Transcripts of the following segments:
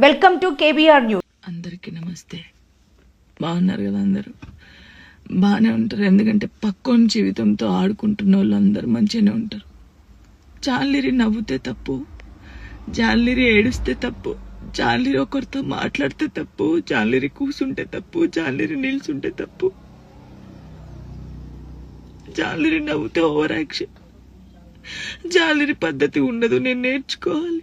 Welcome to KBR news. అందరికీ నమస్తే. బాగున్నారు కదా అందరూ? బాగానే ఉంటారు. ఎందుకంటే పక్కోని జీవితంతో ఆడుకుంటున్న వాళ్ళు అందరూ మంచిగానే ఉంటారు. జాలిరి నవ్వుతే తప్పు జాలిరి ఏడుస్తే తప్పు జాలిరి ఒకరితో మాట్లాడితే తప్పు జాలిరి కూసుంటే తప్పు జాలిరి నిల్చుంటే తప్పు. జాలిరి నవ్వుతే ఓవర్ యాక్షన్ జాలిరి పద్ధతి ఉండదు నేను నేర్చుకోవాలి.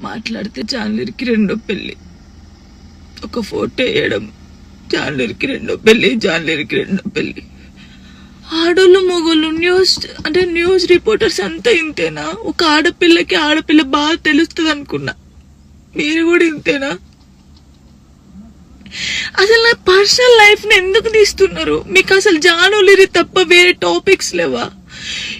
మాట్లాడితే జాన్లరికి రెండో పెళ్ళి ఒక ఫోటో వేయడం జాన్లరికి రెండో పెళ్ళి జాన్లరికి రెండో పెళ్ళి ఆడోళ్ళు మొగోళ్ళు న్యూస్ అంటే న్యూస్ రిపోర్టర్స్ అంతా ఇంతేనా? ఒక ఆడపిల్లకి ఆడపిల్ల బాగా తెలుస్తుంది అనుకున్నా. మీరు కూడా ఇంతేనా? అసలు నా పర్సనల్ లైఫ్ని ఎందుకు తీస్తున్నారు? మీకు అసలు జానులిరి తప్ప వేరే టాపిక్స్ లేవా?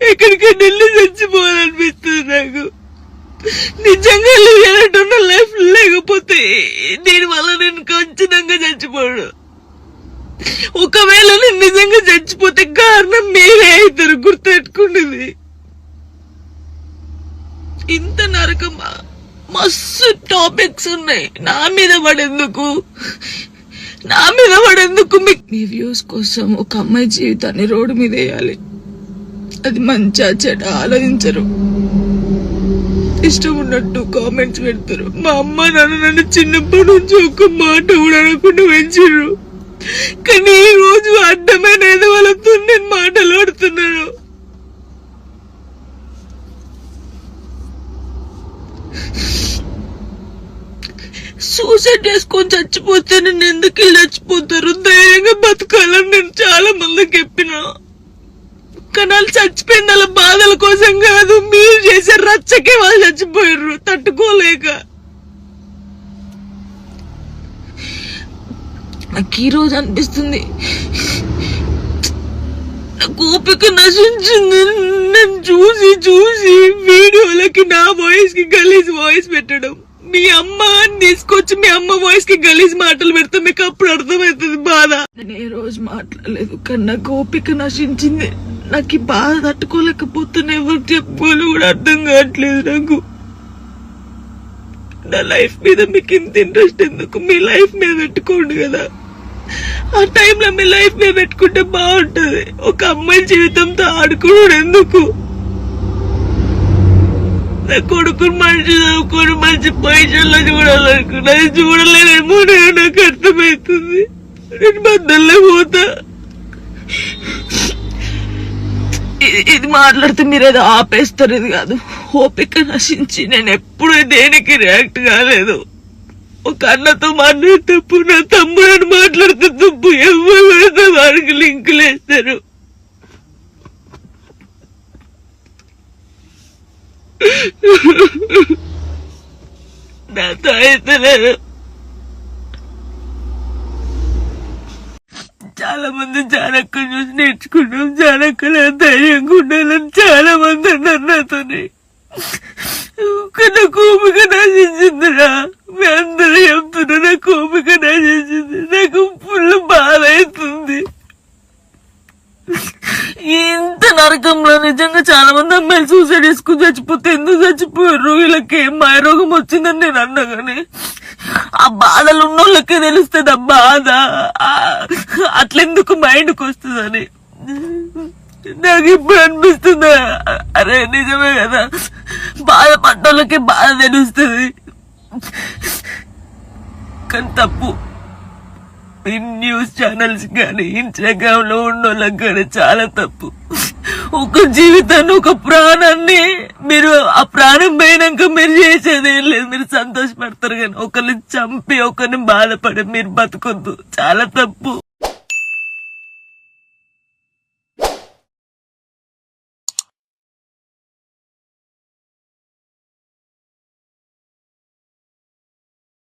ఎక్కడికైనా వెళ్ళి చచ్చిపోవాలనిపిస్తుంది నాకు. నిజంగా లేనట్టున్న లైఫ్ లేకపోతే దీని వల్ల నేను ఖచ్చితంగా చచ్చిపోడు ఒకవేళ నేను నిజంగా చచ్చిపోతే కారణం మీరే అవుతారు గుర్తెట్టుకున్నది ఇంత నరకమా మస్తు టాపిక్స్ ఉన్నాయి. నా మీద పడేందుకు? నా మీద పడేందుకు మీ వ్యూస్ కోసం ఒక అమ్మాయి జీవితాన్ని రోడ్డు మీద వేయాలి. అది మంచా చెడ ఆలోచించరు. ఇష్టం ఉన్నట్టు కామెంట్స్ పెడతారు. మా అమ్మ నాన్న నన్ను చిన్నప్పటి నుంచి ఒక మాట కూడా అనకుండా పెంచారు కానీ ఈ రోజు అర్థమైన వాళ్ళతో నేను మాటలు ఆడుతున్నాను. సూసైడ్ చేసుకొని చచ్చిపోతే నేను ఎందుకు చచ్చిపోతారు? ధైర్యంగా బతకాలని నేను చాలా మందికి చెప్పిన కానీ వాళ్ళు చచ్చిపోయింది వాళ్ళ బాధల కోసం కాదు మీరు చేసే రచ్చకే వాళ్ళు చచ్చిపోయారు తట్టుకోలేక. నాకు ఈ రోజు అనిపిస్తుంది. నాకు ఓపిక నశించింది. నన్ను చూసి చూసి వీడియోలకి నా వాయిస్కి గలీజ్ వాయిస్ పెట్టడం. మీ అమ్మ అని తీసుకొచ్చి మీ అమ్మ వాయిస్కి గలీజ్ మాటలు పెడితే మీకు అప్పుడు అర్థమవుతుంది బాధ. నేను ఏ రోజు మాట్లాడలేదు కానీ నాకు ఓపిక నశించింది. నాకు ఈ బాధ తట్టుకోలేకపోతున్నా ఎవరు చెప్పుకోవాలి కూడా అర్థం కావట్లేదు నాకు. నా లైఫ్ మీద మీకు ఇంత ఇంట్రెస్ట్ ఎందుకు? మీ లైఫ్ మీద పెట్టుకోండి కదా. ఆ టైంలో మీ లైఫ్ మీద పెట్టుకుంటే బాగుంటది. ఒక అమ్మాయి జీవితంతో ఆడుకోవడం ఎందుకు? నా కొడుకుని మంచి చదువుకొని మంచి పైసల్లో చూడాలనుకున్నా. అది చూడలేదేమో నేను నాకు అర్థమవుతుంది. నేను బద్దల్లే పోతా. ఇది- ఇది మాట్లాడితే మీరు ఏదో ఆపేస్తారు ఇది కాదు. ఓపిక నశించి నేను ఎప్పుడు దేనికి రియాక్ట్ కాలేదు. ఒక అన్నతో మాట్లాడే తప్పు నా తమ్ముడు మాట్లాడితే తప్పు ఎవరు వాడికి లింకులు వేస్తారు నాతో అయితే చాలా మంది జానక్క చూసి నేర్చుకున్నాం జానక్క ధైర్యంగా ఉండాలని చాలా మంది అన్నారు నాతోని. నా కోపిక ఓపిక నశించిందిరా. మీ అందరూ చెప్తున్నా నాకు కోపిక నశించింది. నాకు ఫుల్ బాధ అవుతుంది ఇంత ఇంకా చాలా మంది అమ్మాయిలు సూసైడ్ చేసుకుని చచ్చిపోతే ఎందుకు చచ్చిపోయారు? వీళ్ళకి ఏం మాయ రోగం వచ్చిందని నేను అన్నా కానీ ఆ బాధలు ఉన్నోళ్ళకే తెలుస్తుంది ఆ బాధ. అట్లెందుకు మైండ్కి వస్తుందని. నాకు ఇప్పుడు అనిపిస్తుంది. అరే నిజమే కదా. బాధ బాధపడ్డోళ్ళకి బాధ తెలుస్తుంది. కానీ తప్పు. ఈ న్యూస్ ఛానల్స్ కానీ ఇన్స్టాగ్రామ్లో ఉన్న వాళ్ళకి కానీ చాలా తప్పు. ఒక జీవితాన్ని ఒక ప్రాణాన్ని మీరు ఆ ప్రాణం పోయినాక మీరు చేసేది ఏం లేదు. మీరు సంతోషపడతారు కానీ ఒకరిని చంపి ఒకరిని బాధపడి మీరు బతుకొద్దు. చాలా తప్పు.